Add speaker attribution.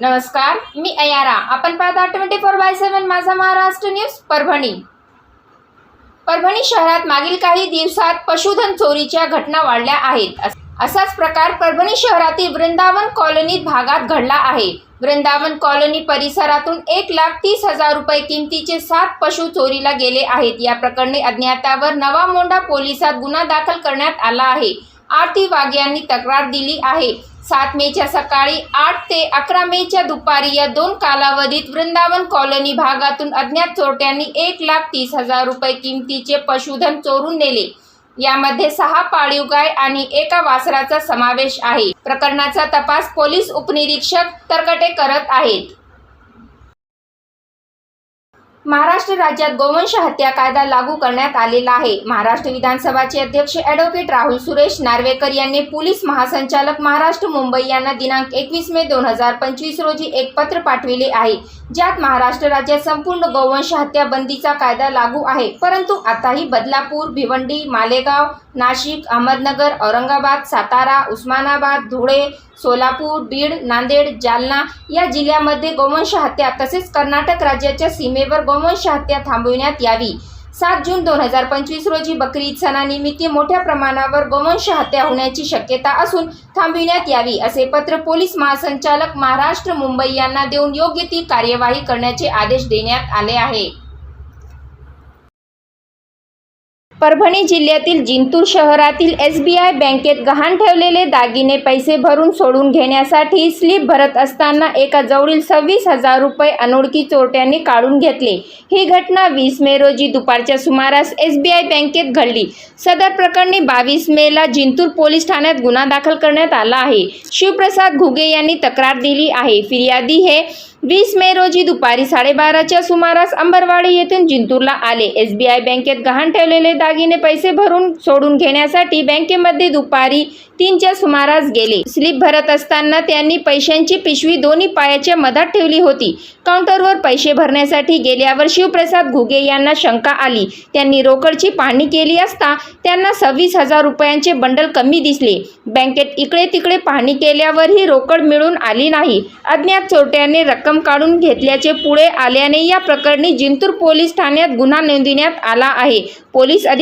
Speaker 1: नमस्कार मी अयारा. आपण पाहता ट्वेंटी फोर बाय सेवन माझा महाराष्ट्र न्यूज परभणी. परभणी शहरात मागील काही दिवसात पशुधन चोरीच्या घटना वाढल्या आहेत. असाच प्रकार परभणी शहरातील वृंदावन कॉलनीत भागात घडला आहे. वृंदावन कॉलनी परिसरातून एक लाख तीस हजार रुपये किमतीचे सात पशु चोरीला गेले आहेत. या प्रकरणी अज्ञातावर नवा मोंडा पोलिसात गुन्हा दाखल करण्यात आला आहे. आरती वाघ यांनी तक्रार दिली आहे. सात मेच्या सकाळी आठ ते अकरा मेच्या दुपारी या दोन कालावधीत वृंदावन कॉलनी भागातून अज्ञात चोरट्यांनी एक लाख तीस हजार रुपये किमतीचे पशुधन चोरून नेले. यामध्ये सहा पाळीव गाय आणि एका वासराचा समावेश आहे. प्रकरणाचा तपास पोलीस उपनिरीक्षक तरकटे करत आहेत. महाराष्ट्र राज्यात गोवंश हत्या कायदा लागू करण्यात आलेला आहे. महाराष्ट्र विधानसभाचे अध्यक्ष ॲडव्होकेट राहुल सुरेश नार्वेकर यांनी पोलीस महासंचालक महाराष्ट्र मुंबई यांना दिनांक एकवीस मे दोन हजार पंचवीस रोजी एक पत्र पाठविले आहे. ज्यात महाराष्ट्र राज्यात संपूर्ण गोवंश हत्या बंदीचा कायदा लागू आहे. परंतु आताही बदलापूर भिवंडी मालेगाव नाशिक अहमदनगर औरंगाबाद सातारा उस्मानाबाद धुळे सोलापूर बीड नांदेड जालना या जिल्ह्यामध्ये गोवंश हत्या तसेच कर्नाटक राज्याच्या सीमेवर गोवंश हत्या थांबविण्यात यावी. सात जून दोन हजार पंचवीस रोजी बकरी ईद सणानिमित्त मोठ्या प्रमाणावर गोवंश हत्या होण्याची शक्यता असून थांबविण्यात यावी असे पत्र पोलीस महासंचालक महाराष्ट्र मुंबई यांना देऊन योग्य ती कार्यवाही करण्याचे आदेश देण्यात आले आहे. परभणी जिल्ह्यातील जिंतूर शहरातील एस बी आय बँकेत गहाण ठेवलेले दागिने पैसे भरून सोडून घेण्यासाठी स्लिप भरत असताना एका जवळील सव्वीस हजार रुपये अनोळखी चोरट्यांनी काढून घेतले. ही घटना वीस मे रोजी दुपारच्या सुमारास एस बी आय बँकेत घडली. सदर प्रकरणी बावीस मेला जिंतूर पोलीस ठाण्यात गुन्हा दाखल करण्यात आला आहे. शिवप्रसाद घुगे यांनी तक्रार दिली आहे. फिर्यादी हे वीस मे रोजी दुपारी साडेबाराच्या सुमारास अंबरवाडी येथून जिंतूरला आले. एस बी आय बँकेत गहाण ठेवलेले दागिने दागिने पैसे भरून सोडून घेण्यासाठी बँकेमध्ये दुपारी तीनच्या सुमारास गेले. स्लिप भरत असताना त्यांनी पैशांची पिशवी दोन्ही पायाच्या मधात ठेवली होती. काउंटरवर पैसे भरण्यासाठी गेल्यावर शिवप्रसाद घुगे यांना शंका आली. त्यांनी रोकडची पाहणी केली असता त्यांना सव्वीस हजार रुपयांचे बंडल कमी दिसले. बँकेत इकडे तिकडे पाहणी केल्यावरही रोकड मिळून आली नाही. अज्ञात चोरट्याने रक्कम काढून घेतल्याचे पुढे आल्याने या प्रकरणी जिंतूर पोलीस ठाण्यात गुन्हा नोंदविण्यात आला आहे. पोलीस अधिक